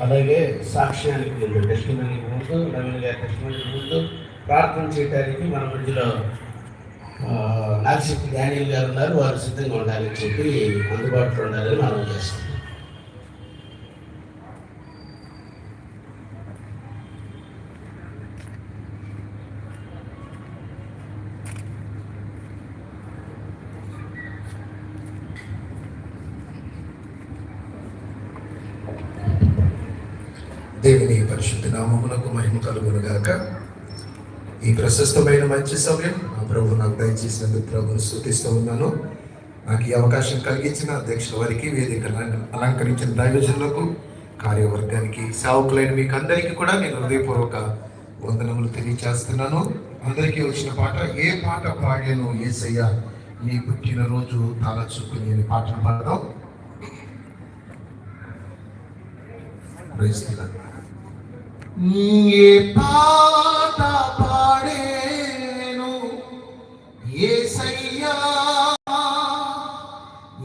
అలాగే సాక్ష్యానికి ముందు టెస్టిమనీకి ముందు నవీన్ గారి టెస్టిమనీకి ముందు ప్రార్థన చేయడానికి మన మధ్యలో నాగశక్తి డానియల్ గారు ఉన్నారు. వారు సిద్ధంగా ఉండాలని చెప్పి అందుబాటులో ఉండాలని మనం చేస్తాం దేవుని పరిశుద్ధ కలుగునుగాక. ఈ ప్రశస్తమైన మంచి సమయం నా ప్రభు నాకు దయచేసినందుకు ప్రభుని స్థుతిస్తూ ఉన్నాను. నాకు ఈ అవకాశం కలిగించిన అధ్యక్షుల వారికి వేదిక అలంకరించిన దైవజనులకు కార్యవర్గానికి సేవకులైన మీకు అందరికీ కూడా నేను హృదయపూర్వక వందనములు తెలియచేస్తున్నాను. అందరికీ వచ్చిన పాట ఏ పాట పాడాను ఏసయ్య? నీ పుట్టినరోజు తలచుకుని అని పాటను పాడదాం. Praise. ఏ పాట పాడేను. ఏసయ్యా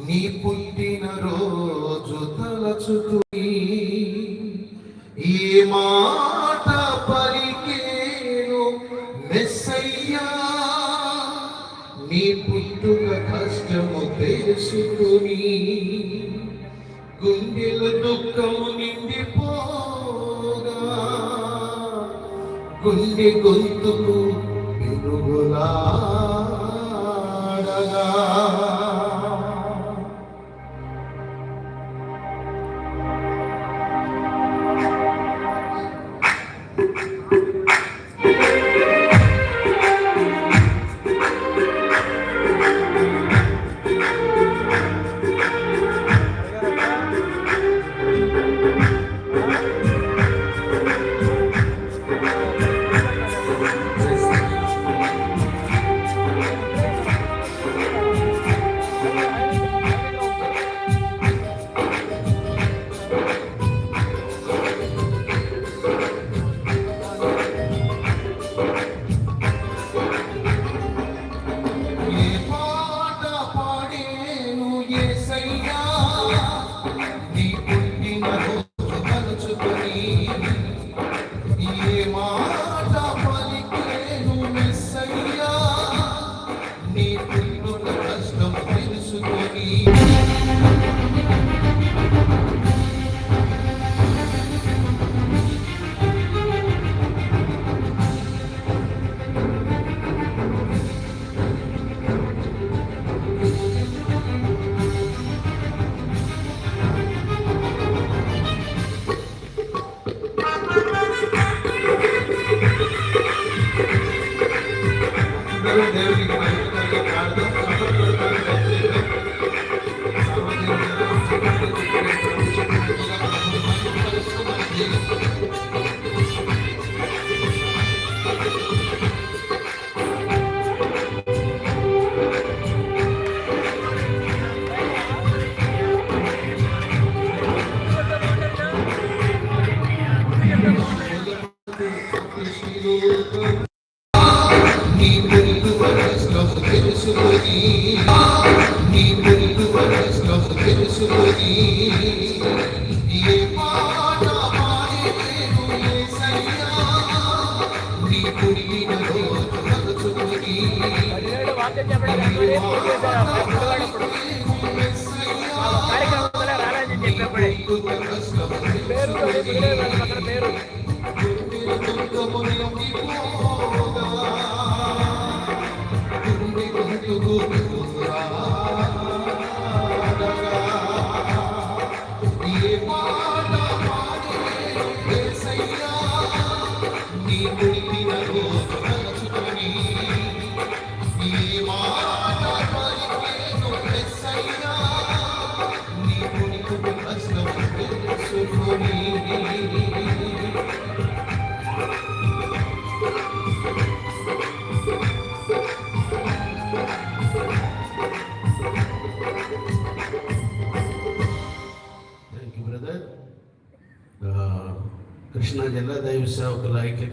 నీ పుట్టిన రోజు తలచుకుని ఏ మాట పలికేను. మెస్సయ్యా నీ పుట్టుక కష్టము తెలుసుకుని గుండెల దుఃఖము నిండిపో గుండె గొంతుకు పెరుగులాడగా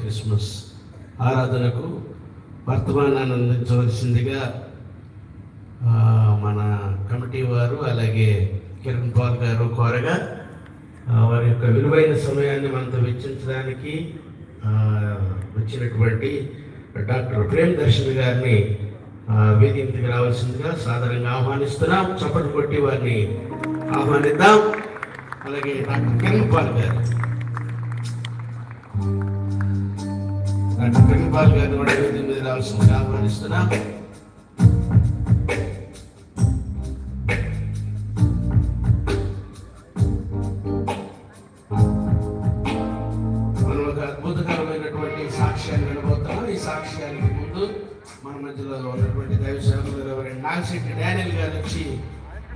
క్రిస్మస్ ఆరాధనకు వర్తమానాన్ని అందించవలసిందిగా మన కమిటీ వారు అలాగే కిరణ్ పాల్ గారు కోరగా వారి యొక్క విలువైన సమయాన్ని మనతో వెచ్చించడానికి వచ్చినటువంటి డాక్టర్ ప్రేమ్ దర్శన్ గారిని ఆ, వేదికకి రావాల్సిందిగా సాధారణంగా ఆహ్వానిస్తున్నాం. చప్పటి కొట్టి వారిని ఆహ్వానిద్దాం. అలాగే డాక్టర్ కిరణ్ పాల్ గారు. డాక్టర్ కిరణ్ పాల్ గారిని కూడా వేదిక మీద రావాల్సిందిగా ఆహ్వానిస్తున్నా మనం ఒక అద్భుతకరమైనటువంటి సాక్ష్యాన్ని వినబోతున్నాం. ఈ సాక్ష్యానికి ముందు మన మధ్యలో ఉన్నటువంటి దైవ సేవకులు ఎవరైనా నాగశెట్టి డానియల్ గారు వచ్చి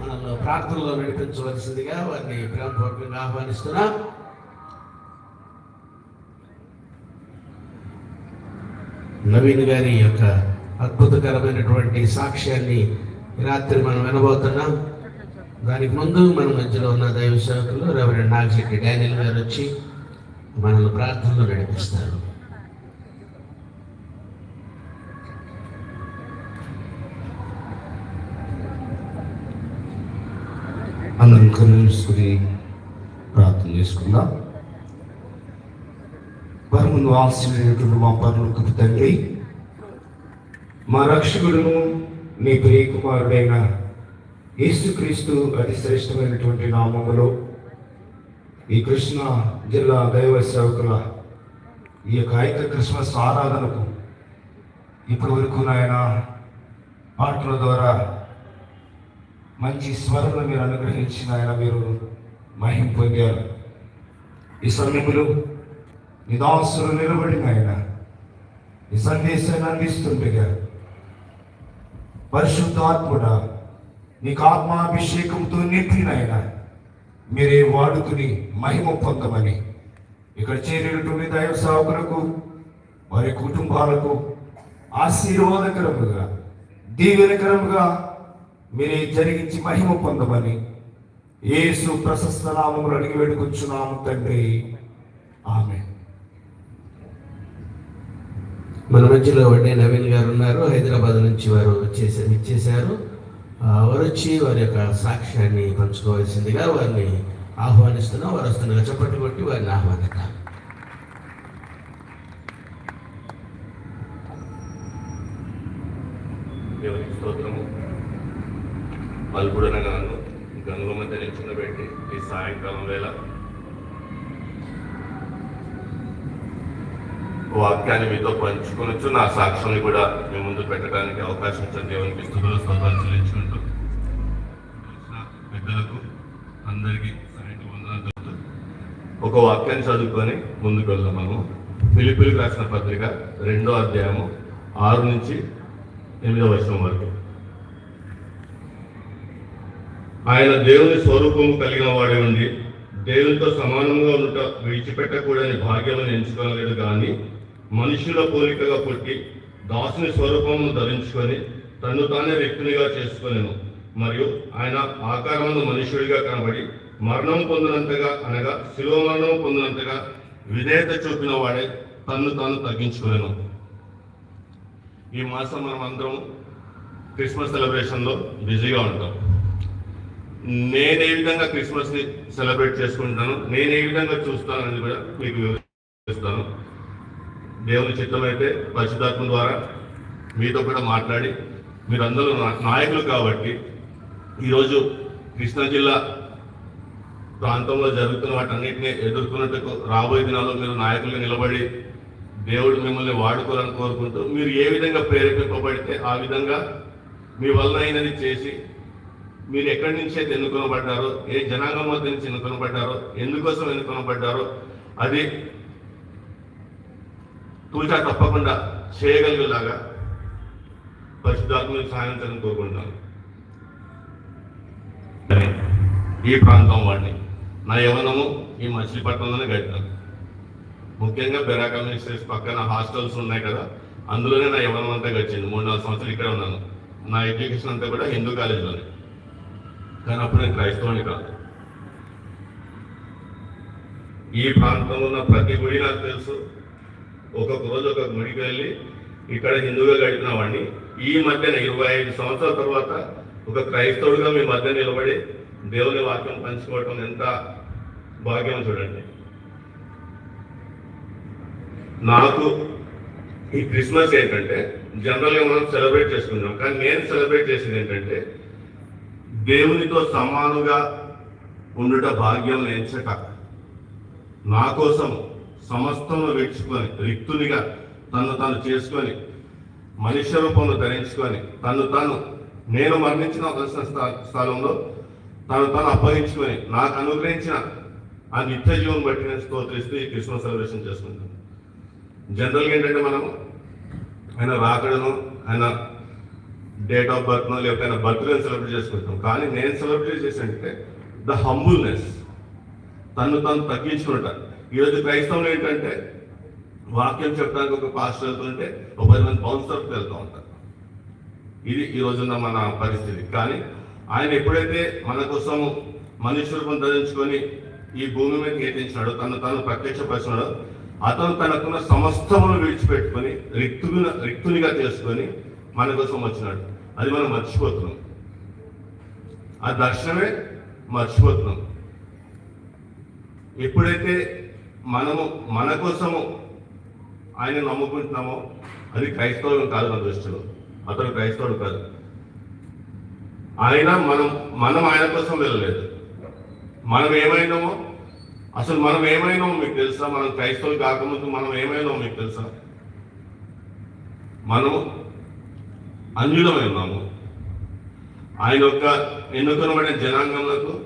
మనల్ని ప్రార్థనలో నడిపించవలసిందిగా వారిని ప్రేమపూర్వకంగా ఆహ్వానిస్తున్నాం. నవీన్ గారి యొక్క అద్భుతకరమైనటువంటి సాక్ష్యాన్ని రాత్రి మనం వినబోతున్నాం. దానికి ముందు మన మధ్యలో ఉన్న దైవ సేవకులు రెవరెండ్ నాగశెట్టి డానియల్ గారు వచ్చి మనల్ని ప్రార్థనలు నడిపిస్తారు. అందరం కలుసుకుని ప్రార్థన చేసుకుందాం. పరమును ఆశ్రమైనటువంటి మా పరలోకపు తండ్రి మా రక్షకుడును మీ ప్రియకుమారుడైన యేసుక్రీస్తు అతి శ్రేష్టమైనటువంటి నామములో ఈ కృష్ణ జిల్లా దైవ సేవకుల ఈ యొక్క ఐక్య క్రిస్మస్ ఆరాధనకు ఇప్పటి వరకు నాయన పాటల ద్వారా మంచి స్వరంలో మీరు అనుగ్రహించిన ఆయన మీరు మహిం పొందారు. ఈ సమయంలో నిదాసులు నిలబడిన ఆయన ఈ సందేశాన్ని అందిస్తుండగా పరిశుద్ధాత్ముడ నీకు ఆత్మాభిషేకంతో నింపిన ఆయన మీరే వాడుకుని మహిమ పొందమని. ఇక్కడ చేరినటువంటి దైవ సేవకులకు వారి కుటుంబాలకు ఆశీర్వాదకరముగా దీవెనకరముగా మీరే జరిగించి మహిమ పొందమని ఏసు ప్రశస్త నామములు అడిగి వేడుకొచ్చున్నాము తండ్రి. ఆమె మన మధ్యలో వడ్డే నవీన్ గారు ఉన్నారు హైదరాబాద్ నుంచి వారు వచ్చేసి ఇచ్చేశారు వారు వచ్చి వారి యొక్క సాక్ష్యాన్ని పంచుకోవాల్సిందిగా వారిని ఆహ్వానిస్తున్నాం. వారు వస్తుండగా చప్పట్లు కొట్టి వారిని ఆహ్వానిస్తాం దేవునికి స్తోత్రము. అల్పుడనగా నన్ను గంగ మధ్య ఈ సాయంకాలం వేళ వాక్యాన్ని మీతో పంచుకొనొచ్చు. నా సాక్ష్యాన్ని కూడా మీ ముందు పెట్టడానికి అవకాశం ఇచ్చిన దేవునికి స్థుతులు స్తోత్రాలు చెల్లించుకుంటూ పెద్దలకు అందరికీ ఒక వాక్యాన్ని చదువుకొని ముందుకు వెళ్దాం మనము పిలిపిలికి రాసిన పత్రిక రెండో అధ్యాయము ఆరు నుంచి ఎనిమిదో వచనం వరకు. ఆయన దేవుని స్వరూపము కలిగిన వాడే ఉండి దేవునితో సమానంగా ఉంట విడిచిపెట్టకూడని భాగ్యమును ఎంచుకోలేదు కానీ మనుషుల పోలికగా పుట్టి దాసుని స్వరూపమును ధరించుకొని తను తానే వ్యక్తినిగా చేసుకొనేను. మరియు ఆయన ఆకారమును మనుషుడిగా కనబడి మరణం పొందినంతగా అనగా శిలువ మరణం పొందినంతగా విధేయత చూపిన వాడే తన్ను తాను తగ్గించుకోలేను ఈ మాసం మనం అందరం క్రిస్మస్ సెలబ్రేషన్లో బిజీగా ఉంటాం. నేను ఏ విధంగా క్రిస్మస్ని సెలబ్రేట్ చేసుకుంటాను నేను ఏ విధంగా చూస్తాను అనేది కూడా మీకు దేవుని చిత్తమైతే పరిశుధాత్మ ద్వారా మీతో కూడా మాట్లాడి మీరందరూ నా- నాయకులు కాబట్టి ఈరోజు కృష్ణా జిల్లా ప్రాంతంలో జరుగుతున్న వాటన్నిటిని ఎదుర్కొన్నట్టుకు రాబోయే దినాల్లో మీరు నాయకులుగా నిలబడి దేవుడు మిమ్మల్ని వాడుకోవాలని కోరుకుంటూ మీరు ఏ విధంగా ప్రేరేపింపబడితే ఆ విధంగా మీ వలన అయినది చేసి మీరు ఎక్కడి నుంచి అయితే ఎన్నుకొనబడ్డారో ఏ జనాంగం మధ్య నుంచి ఎన్నుకొనబడ్డారో ఎందుకోసం ఎన్నుకొనబడ్డారో అది తూచా తప్పకుండా చేయగలిగేలాగా పరిశుద్ధాత్మని సహాయం చేయాలని కోరుకుంటున్నాను. ఈ ప్రాంతం వాడిని నా యవనము ఈ మచిలీపట్నంలోనే గడిపాను. ముఖ్యంగా బెరా కమ్యూనిస్టర్స్ పక్కన హాస్టల్స్ ఉన్నాయి కదా అందులోనే నా యవనం అంతా గడిచింది. మూడు నాలుగు సంవత్సరాలు ఇక్కడే ఉన్నాను. నా ఎడ్యుకేషన్ అంతా కూడా హిందూ కాలేజీలోనే. కానీ అప్పుడు నేను క్రైస్తవుని కాదు. ఈ ప్రాంతంలో ఉన్న ప్రతి గుడి నాకు తెలుసు. ఒక్కొక్క రోజు ఒక గుడికి వెళ్ళి ఇక్కడ హిందువుగా గడిపిన వాడిని. ఈ మధ్యన ఇరవై ఐదు సంవత్సరాల తర్వాత ఒక క్రైస్తవుడిగా మీ మధ్య నిలబడి దేవుని వాక్యం పంచుకోవటం ఎంత భాగ్యం చూడండి. నాకు ఈ క్రిస్మస్ ఏంటంటే జనరల్గా మనం సెలబ్రేట్ చేసుకుంటాం. కానీ నేను సెలబ్రేట్ చేసేది ఏంటంటే దేవునితో సమానుగా ఉండుట భాగ్యం లేచట నా కోసం సమస్తము విడుచుకొని రిక్తునిగా తను తాను చేసుకొని మనుష్య రూపంలో ధరించుకొని తను తాను నేను మరణించిన దర్శన స్థలంలో తను తాను అప్పగించుకొని నాకు అనుగ్రహించిన ఆ నిత్య జీవం బట్టి నేను స్తోత్రిస్తూ ఈ క్రిస్మస్ సెలబ్రేషన్ చేసుకుంటాను. జనరల్గా ఏంటంటే మనం ఆయన రాకడను ఆయన డేట్ ఆఫ్ బర్త్ను లేకపోతే ఆయన బర్త్డే సెలబ్రేట్ చేసుకుంటాం. కానీ నేను సెలబ్రేట్ చేసేంటే ద హంబుల్నెస్ తను తను తగ్గించుకుంటాను. ఈరోజు క్రైస్తవులు ఏంటంటే వాక్యం చెప్పడానికి ఒక పాస్టర్ వెళ్తుంటే ఒక పది మంది బౌన్సర్కి వెళ్తూ ఉంటారు. ఇది ఈ రోజున్న మన పరిస్థితి. కానీ ఆయన ఎప్పుడైతే మన కోసం మనుష్య రూపం ధరించుకొని ఈ భూమి మీద కీర్తించినాడో తను తను ప్రత్యక్షపరిచినాడో అతను తనకున్న సమస్తమును విడిచిపెట్టుకొని రిక్తుని రిక్తునిగా చేసుకొని మన కోసం వచ్చినాడు. అది మనం మర్చిపోతున్నాం. ఆ దర్శనమే మర్చిపోతున్నాం. ఎప్పుడైతే మనము మన కోసము ఆయన నమ్ముకుంటున్నామో అది క్రైస్తవులు కాదు మన దృష్టిలో. అతను క్రైస్తవుడు కాదు. ఆయన మనం మనం ఆయన కోసం వెళ్ళలేదు. మనం ఏమైనామో అసలు మనం ఏమైనామో మీకు తెలుసా? మనం క్రైస్తవులు కాకముందు మనం ఏమైనామో మీకు తెలుసా? మనము అన్యులమై ఉన్నాము. ఆయన యొక్క ఎన్నుకొనబడిన జనాంగంలో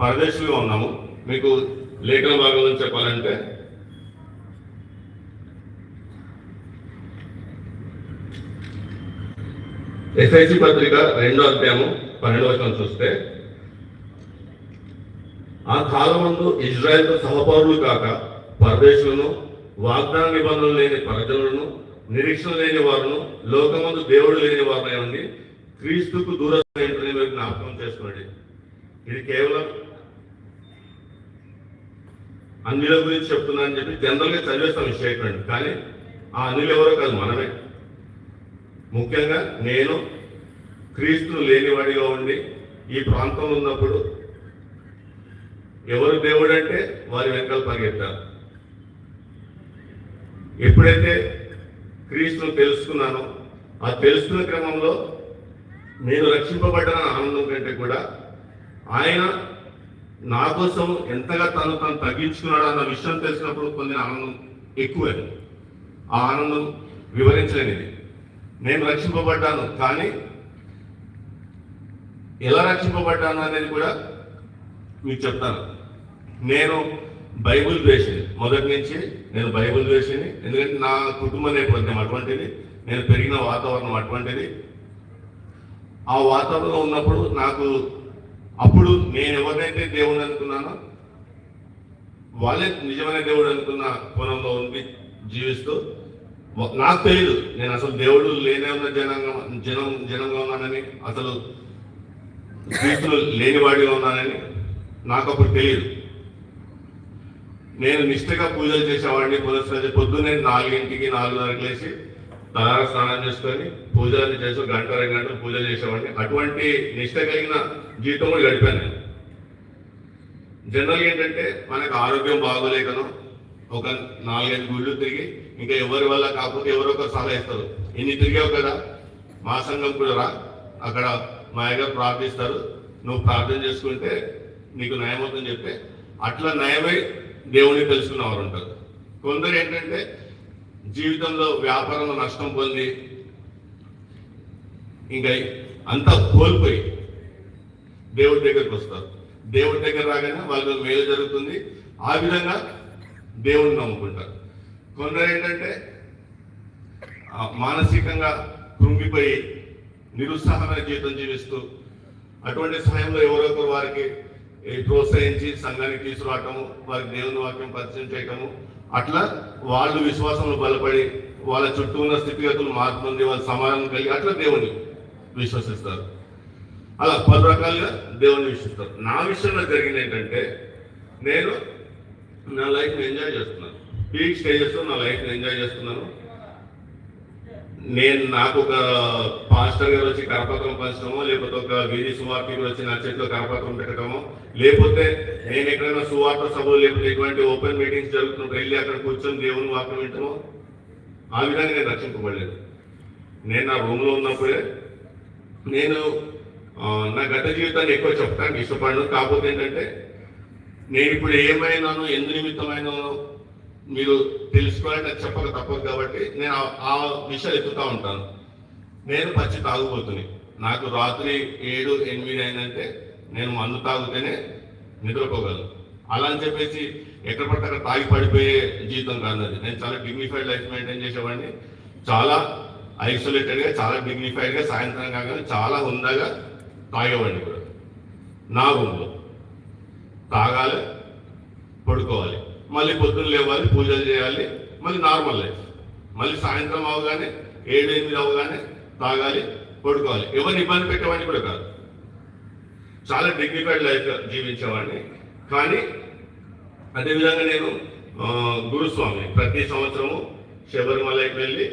పరదేశులుగా ఉన్నాము. మీకు లేఖన భాగంలో చెప్పాలంటే ఎస్ఐసి పత్రిక రెండో అధ్యాయము పన్నెండు వచనం చూస్తే ఆ కాలమందు ఇజ్రాయెల్తో సహపౌరులు కాక పరదేశులను వాగ్దాన నిబంధనలు లేని ప్రజలను నిరీక్షణ లేని వారును లోకమందు దేవుడు లేని వారు ఉండి క్రీస్తుకు దూరం ఏంటని మీరు జ్ఞాపకం చేసుకోండి ఇది కేవలం అన్నిల గురించి చెప్తున్నా అని చెప్పి జనరల్గా చదివేస్తాం ఈ స్టేట్మెంట్ కానీ ఆ అన్నిలు ఎవరో కాదు మనమే. ముఖ్యంగా నేను క్రీస్తు లేనివాడిగా ఉండి ఈ ప్రాంతంలో ఉన్నప్పుడు ఎవరు దేవుడు అంటే వారి వెనకాల పరిగెత్తారు. ఎప్పుడైతే క్రీస్తును తెలుసుకున్నానో ఆ తెలుసుకున్న క్రమంలో నేను రక్షింపబడ్డ ఆనందం కంటే కూడా ఆయన నా కోసం ఎంతగా తను తను తగ్గించుకున్నాడు అన్న విషయం తెలిసినప్పుడు పొందిన ఆనందం ఎక్కువే. ఆ ఆనందం వివరించలేనిది. నేను రక్షింపబడ్డాను కానీ ఎలా రక్షింపబడ్డాను అనేది కూడా మీకు చెప్తాను. నేను బైబుల్ ద్వేషిని. మొదటి నుంచి నేను బైబుల్ ద్వేషిని. ఎందుకంటే నా కుటుంబ నేపథ్యం అటువంటిది. నేను పెరిగిన వాతావరణం అటువంటిది. ఆ వాతావరణంలో ఉన్నప్పుడు నాకు అప్పుడు నేను ఎవరినైతే దేవుడు అనుకున్నానో వాళ్ళే నిజమైన దేవుడు అనుకున్న కోణంలో ఉండి జీవిస్తూ నాకు తెలియదు నేను అసలు దేవుడు లేనే ఉన్న జనంగా జనం జనంగా ఉన్నానని అసలు క్రీస్తులు లేనివాడిగా ఉన్నానని నాకు అప్పుడు తెలియదు నేను నిష్ఠగా పూజలు చేసేవాడిని. పునః పొద్దున్నే నాలుగింటికి నాలుగున్నరకు లేచి తలార స్నానం చేసుకొని పూజలు చేసి గంట రెండు గంటలు పూజలు చేసేవాడిని. అటువంటి నిష్ట కలిగిన జీవితం కూడా గడిపాను నేను. జనరల్గా ఏంటంటే మనకు ఆరోగ్యం బాగోలేకను ఒక నాలుగైదు గుళ్ళు తిరిగి ఇంకా ఎవరి వల్ల కాకపోతే ఎవరో ఒకరు సలహా ఇస్తారు. ఇన్ని తిరిగావు కదా మా సంఘం కూడా రా అక్కడ మా అయ్యగారు ప్రార్థిస్తారు. నువ్వు ప్రార్థన చేసుకుంటే నీకు నయమవుతుందని చెప్తే అట్లా నయమై దేవుణ్ణి తెలుసుకున్న వారు ఉంటారు. కొందరు ఏంటంటే జీవితంలో వ్యాపారంలో నష్టం పొంది ఇంకా అంతా కోల్పోయి దేవుడి దగ్గరికి వస్తారు. దేవుడి దగ్గర రాగానే వాళ్ళకి మేలు జరుగుతుంది. ఆ విధంగా దేవుడిని నమ్ముకుంటారు. కొందరు ఏంటంటే మానసికంగా కృంగిపోయి నిరుత్సాహమైన జీవితం జీవిస్తూ అటువంటి సమయంలో ఎవరో వారికి ప్రోత్సహించి సంఘానికి తీసుకురావటము వారికి దేవుని వాక్యం పరిచయం చేయటము అట్లా వాళ్ళు విశ్వాసంలో బలపడి వాళ్ళ చుట్టూ ఉన్న స్థితిగతులు మారుతుంది వాళ్ళ సమాధానం కలిగి అట్లా దేవుని విశ్వసిస్తారు. అలా పలు రకాలుగా దేవుని విశ్వసిస్తారు. నా విషయంలో జరిగింది ఏంటంటే నేను నా లైఫ్ని ఎంజాయ్ చేస్తున్నాను. పీక్ స్టేజెస్లో నా లైఫ్ని ఎంజాయ్ చేస్తున్నాను. నేను నాకు ఒక పాస్టర్ గారు వచ్చి కరపత్రం పంచడమో లేకపోతే ఒక వీధి సువార్తికుడు వచ్చి నా చేతిలో కరపత్రం పెట్టడమో లేకపోతే నేను ఎక్కడైనా సువార్త సభలు లేకపోతే ఇటువంటి ఓపెన్ మీటింగ్స్ జరుగుతున్నప్పుడు వెళ్ళి అక్కడ కూర్చొని దేవుని వాక్యం వింటమో ఆ విధంగా నేను రక్షింపబడలేదు. నేను నా రూమ్లో ఉన్నప్పుడే నేను నా గత జీవితాన్ని ఎక్కువ చెప్పడానికి ఇష్టపడను. కాకపోతే ఏంటంటే నేను ఇప్పుడు ఏమైనాను ఎందు నిమిత్తమైనాను మీరు తెలుసుకోవాలంటే అది చెప్పక తప్పదు కాబట్టి నేను ఆ- విషయాలు ఎత్తుతా ఉంటాను. నేను పచ్చి తాగుబోతుని. నాకు రాత్రి ఏడు ఎనిమిది అయిందంటే నేను మందు తాగితేనే నిద్రపోగలను. అలా అని చెప్పేసి ఎక్కడ పడితే అక్కడ తాగి పడిపోయే జీవితం కాదు నేను చాలా డిగ్నిఫైడ్ లైఫ్ మెయింటైన్ చేసేవాడిని. చాలా ఐసోలేటెడ్గా చాలా డిగ్నిఫైడ్గా సాయంత్రం కాగానే చాలా హుందాగా తాగేవాడిని కూడా. నా రూమ్లో. తాగాలి పడుకోవాలి. మళ్ళీ పొద్దున్న లేవాలి పూజలు చేయాలి మళ్ళీ నార్మల్ లైఫ్ మళ్ళీ సాయంత్రం అవగానే ఏడు ఎనిమిది అవగానే తాగాలి పడుకోవాలి. ఎవరిని ఇబ్బంది పెట్టేవాడిని కూడా కాదు. చాలా డిగ్నిఫైడ్ లైఫ్ జీవించేవాడిని. కానీ అదేవిధంగా నేను గురుస్వామి ప్రతి సంవత్సరము శబరిమలకి వెళ్ళి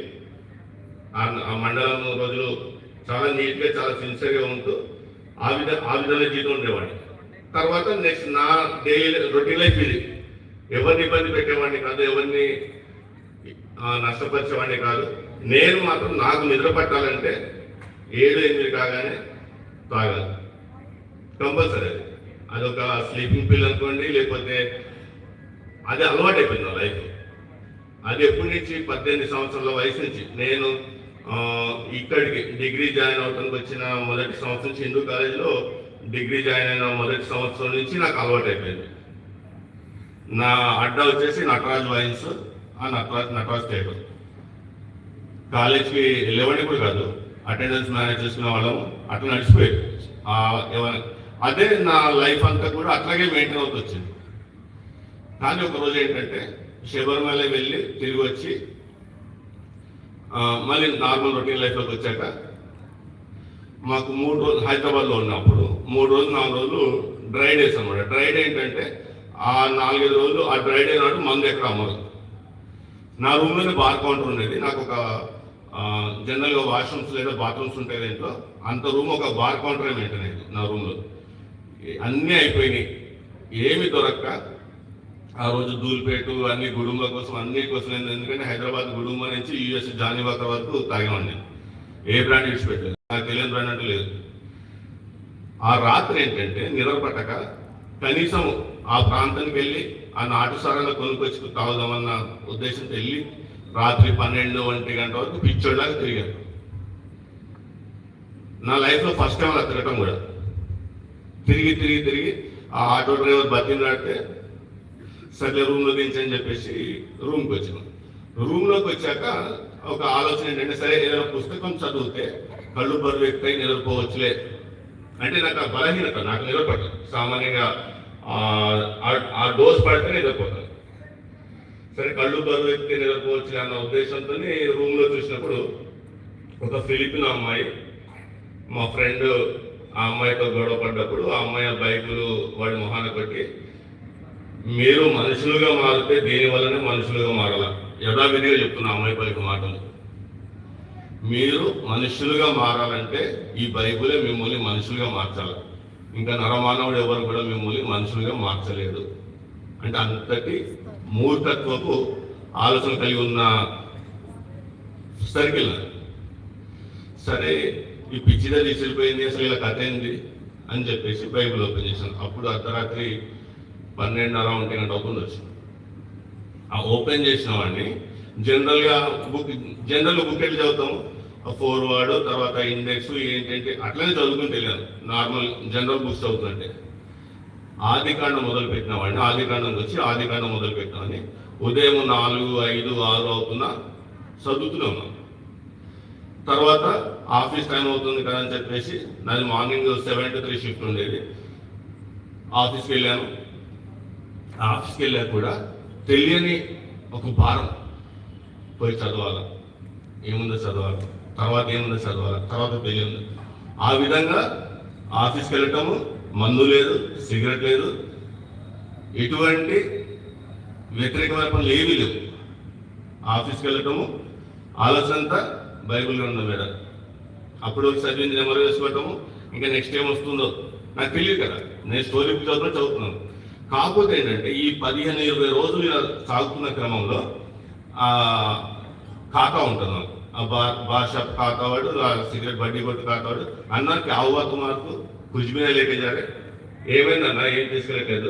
ఆ ఆ మండలం రోజులు చాలా నీట్గా చాలా సిన్సియర్గా ఉంటూ ఆ విధ ఆ విధంగా జీవితం ఉండేవాడిని. తర్వాత నెక్స్ట్ నా డైలీ రొటీన్ లైఫ్ ఇది. ఎవరిని ఇబ్బంది పెట్టేవాడిని కాదు ఎవరిని నష్టపరిచేవాడిని కాదు. నేను మాత్రం నాకు నిద్ర పట్టాలంటే ఏడు ఎనిమిది కాగానే తాగాలి. కంపల్సరీ. అది అదొక స్లీపింగ్ పిల్ అనుకోండి లేకపోతే అది అలవాటు అయిపోయింది నా లైఫ్. అది ఎప్పటి నుంచి? పద్దెనిమిది సంవత్సరాల వయసు నుంచి. నేను ఇక్కడికి డిగ్రీ జాయిన్ అవుతానికి వచ్చిన మొదటి సంవత్సరం నుంచి హిందూ కాలేజీలో డిగ్రీ జాయిన్ అయిన మొదటి సంవత్సరం నుంచి నాకు అలవాటు అయిపోయింది నా అడ్డా వచ్చేసి నటరాజ్ వైన్స్ ఆ నటరాజ్ నటరాజ్ థియేటర్ కాలేజ్కి వెళ్ళేవాడిని కూడా కాదు అటెండెన్స్ మేనేజ్ చేసుకునే వాళ్ళము అట్లా నడిచిపోయాడు అదే నా లైఫ్ అంతా కూడా అట్లాగే మెయింటైన్ అవుతూ వచ్చింది. కానీ ఒక రోజు ఏంటంటే శబరిమల వెళ్ళి తిరిగి వచ్చి మళ్ళీ నార్మల్ రొటీన్ లైఫ్లోకి వచ్చాక మాకు మూడు రోజులు హైదరాబాద్లో ఉన్నప్పుడు మూడు రోజులు నాలుగు రోజులు డ్రై డేస్ అనమాట డ్రై డే ఏంటంటే ఆ నాలుగైదు రోజులు ఆ ఫ్రైడే నాడు మందు ఎక్కడ అమ్మరు. నా రూమ్లోనే బార్ కౌంటర్ ఉండేది. నాకు ఒక జనరల్గా వాష్రూమ్స్ లేదా బాత్రూమ్స్ ఉంటాయి దీంట్లో. అంత రూమ్ ఒక బార్ కౌంటరే మెయింటైన్ అయింది నా రూమ్లో అన్నీ అయిపోయినాయి. ఏమి దొరక్క. ఆ రోజు దూల్పేటు అన్ని గుడుంబ కోసం అన్ని కోసం ఎందుకంటే హైదరాబాద్ గుడుంబ నుంచి యూఎస్ జానివాక వరకు తాగేవాడిని నేను. ఏ బ్రాండ్ విడిచిపెట్టలేదు. నాకు తెలియని బ్రాండ్ అంటూ లేదు. ఆ రాత్రి ఏంటంటే నిద్ర కనీసం ఆ ప్రాంతానికి వెళ్ళి ఆ నాటు సరళ కొనుక్కొచ్చి తాగుదామన్న ఉద్దేశంతో వెళ్ళి రాత్రి పన్నెండు ఒంటి గంట వరకు పిచ్చోళ్ళగా తిరిగాను. నా లైఫ్లో ఫస్ట్ టైం అలా తిరగటం కూడా. తిరిగి తిరిగి తిరిగి ఆ ఆటో డ్రైవర్ బతిలాడితే సరే రూమ్లో దించని చెప్పేసి రూమ్కి వచ్చాను. రూమ్లోకి వచ్చాక ఒక ఆలోచన ఏంటంటే సరే ఏదైనా పుస్తకం చదివితే కళ్ళు బరువు ఎక్కువ నిద్రపోవచ్చులే. అంటే నాకు ఆ బలహీనత నాకు నిలబడదు సామాన్యంగా ఆ- ఆ- డోస్ పడితే నిద్రపోతాను సరే కళ్ళు బరువు ఎక్కితే నిద్రపోవచ్చు అన్న ఉద్దేశంతో రూమ్లో చూసినప్పుడు ఒక ఫిలిపిన్ అమ్మాయి మా ఫ్రెండ్ ఆ అమ్మాయితో గొడవ పడ్డప్పుడు ఆ అమ్మాయి బైకులు వాడి మొహాన కొట్టి మీరు మనుషులుగా మారితే దీనివల్లనే మనుషులుగా మారాల. యథావిధిగా చెప్తున్నా అమ్మాయి పలికి మాటలు. మీరు మనుషులుగా మారాలంటే ఈ బైబులే మిమ్మల్ని మనుషులుగా మార్చాలి. ఇంకా నరమానవుడు ఎవరు కూడా మిమ్మల్ని మనుషులుగా మార్చలేదు. అంటే అంతటి మూర్ఖత్వపు ఆలోచన కలిగి ఉన్న సర్కిల్. సరే ఈ పిచ్చిదే తీసుకెళ్ళిపోయింది అసలు ఇలా కథ ఏంది అని చెప్పేసి బైబిల్ ఓపెన్ చేశాను. అప్పుడు అర్ధరాత్రి పన్నెండున్నర ఒంటి గంట ఓపెన్ వచ్చింది. ఆ ఓపెన్ చేసిన వాడిని జనరల్గా బుక్ జనరల్ బుక్ ఎట్లా చదువుతాము? ఫోర్ వర్డ్ తర్వాత ఇండెక్స్ ఏంటంటే అట్లనే చదువుకుని తెలియదు నార్మల్ జనరల్ బుక్స్ చదువుతుంటే. ఆదికాండం మొదలు పెట్టిన వాడిని ఆది వచ్చి ఆదికాండం మొదలు పెట్టినామని ఉదయం నాలుగు ఐదు ఆరు అవుతున్నా చదువుతూనే ఉన్నాం. తర్వాత ఆఫీస్ టైం అవుతుంది కదా అని చెప్పేసి నాది morning seven to three shift ఉండేది. ఆఫీస్కి వెళ్ళాను. ఆఫీస్కి వెళ్ళాక కూడా తెలియని ఒక భారం. పోయి చదవాలి? ఏముందో చదవాలి? తర్వాత ఏముందో చదవాలి తర్వాత తెలియదు ఆ విధంగా ఆఫీస్కి వెళ్ళటము మందు లేదు సిగరెట్ లేదు. ఎటువంటి వ్యతిరేకమైన పనులు ఏమీ లేవు. ఆఫీస్కి వెళ్ళటము ఆలోచన అంతా బైబిల్ గ్రంథం మీద అప్పుడు ఒక చదివింది నెంబర్ వేసుకోవటము ఇంకా నెక్స్ట్ ఏం వస్తుందో నాకు తెలియదు కదా. నేను స్టోరీ బుక్ చదువుతున్నా చదువుతున్నాను. కాకపోతే ఏంటంటే ఈ పదిహేను ఇరవై రోజులు సాగుతున్న క్రమంలో ఆ ఖాతా ఉంటుంది నాకు. బార్ షాప్ కాకవాడు సిగరెట్ బండి కొట్టు కాకవాడు అన్నాకి అవ్వ కుమార్కు కుజ్ మీద ఏమైంది అన్న? ఏం తీసుకురాలేదు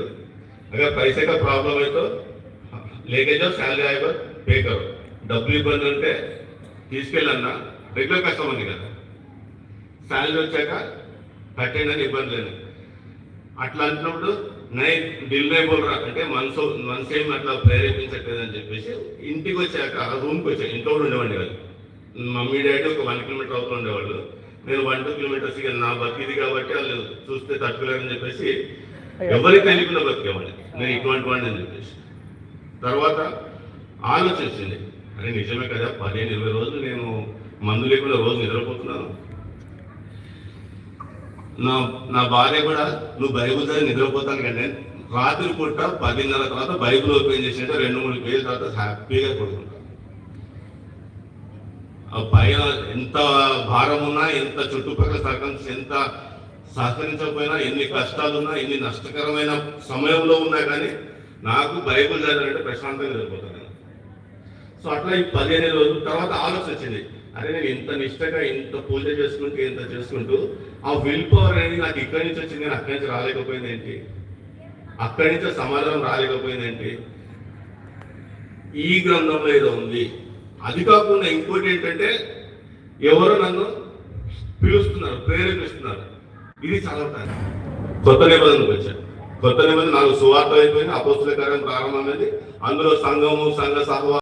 అక్కడ పైసా ప్రాబ్లం అయితే? లేకేజ్ శాలరీ అయ్యో పే కరో. డబ్బులు ఇబ్బంది ఉంటే తీసుకెళ్ళన్నా. రెగ్యులర్ కష్టం ఉంది కదా. శాలరీ వచ్చాక కట్టేయండి అని ఇబ్బంది లేదు. అట్లా అంటున్నప్పుడు నైట్ డిల్ నై అంటే మనసు మనసేం అట్లా ప్రేరేపించట్లేదు అని చెప్పేసి ఇంటికి వచ్చాక రూమ్కి వచ్చాక ఇంట్లో కూడా ఉండేవాడిని కదా. మమ్మీ డాడీ ఒక వన్ కిలోమీటర్ అవుతూ ఉండేవాళ్ళు. నేను వన్ టూ కిలోమీటర్స్ ఇక నా బతికిది కాబట్టి వాళ్ళు చూస్తే తట్టుకోలేరని చెప్పేసి ఎవరికి తెలియకుండా బతికేవాడిని నేను ఇటువంటి వాడిని అని చెప్పేసి. తర్వాత ఆలోచించింది. అరే నిజమే కదా పదిహేను ఇరవై రోజులు నేను మందు లేకుండా రోజు నిద్రపోతున్నాను. నా నా భార్య కూడా నువ్వు బైబుల్ చదివి నిద్రపోతాను కంటే రాత్రి పూట పదిన్నర తర్వాత బైబుల్ ఓపెన్ చేసినట్టు రెండు మూడు పేజీల తర్వాత హ్యాపీగా పడుకుంటాను ఆ పైన ఎంత భారం ఉన్నా ఎంత చుట్టుపక్కల సర్కమ్స్ ఎంత సహకరించకపోయినా ఎన్ని కష్టాలున్నా ఎన్ని నష్టకరమైన సమయంలో ఉన్నా కానీ నాకు బైబుల్ చదివినట్టు ప్రశాంతంగా నిద్రపోతాను సో అట్లా ఈ పదిహేను రోజుల తర్వాత ఆలోచన వచ్చింది. అరే నేను ఇంత నిష్టగా ఇంత పూజ చేసుకుంటూ ఇంత చేసుకుంటూ ఆ విల్ పవర్ అనేది నాకు ఇక్కడి నుంచి వచ్చింది కానీ అక్కడి నుంచి రాలేకపోయింది ఏంటి? అక్కడి నుంచి సమాధానం రాలేకపోయింది ఏంటి? ఈ గ్రంథంలో ఏదో ఉంది. అది కాకుండా ఇంకోటి ఏంటంటే ఎవరు నన్ను పిలుస్తున్నారు ప్రేరేపిస్తున్నారు. ఇది చదవటానికి కొత్త నిబంధనకు వచ్చాను. కొత్త నిబంధన నాకు సువార్త అయిపోయింది అపోస్తుల కార్యం ప్రారంభమైంది. అందులో సంఘము సంఘ సహవాసం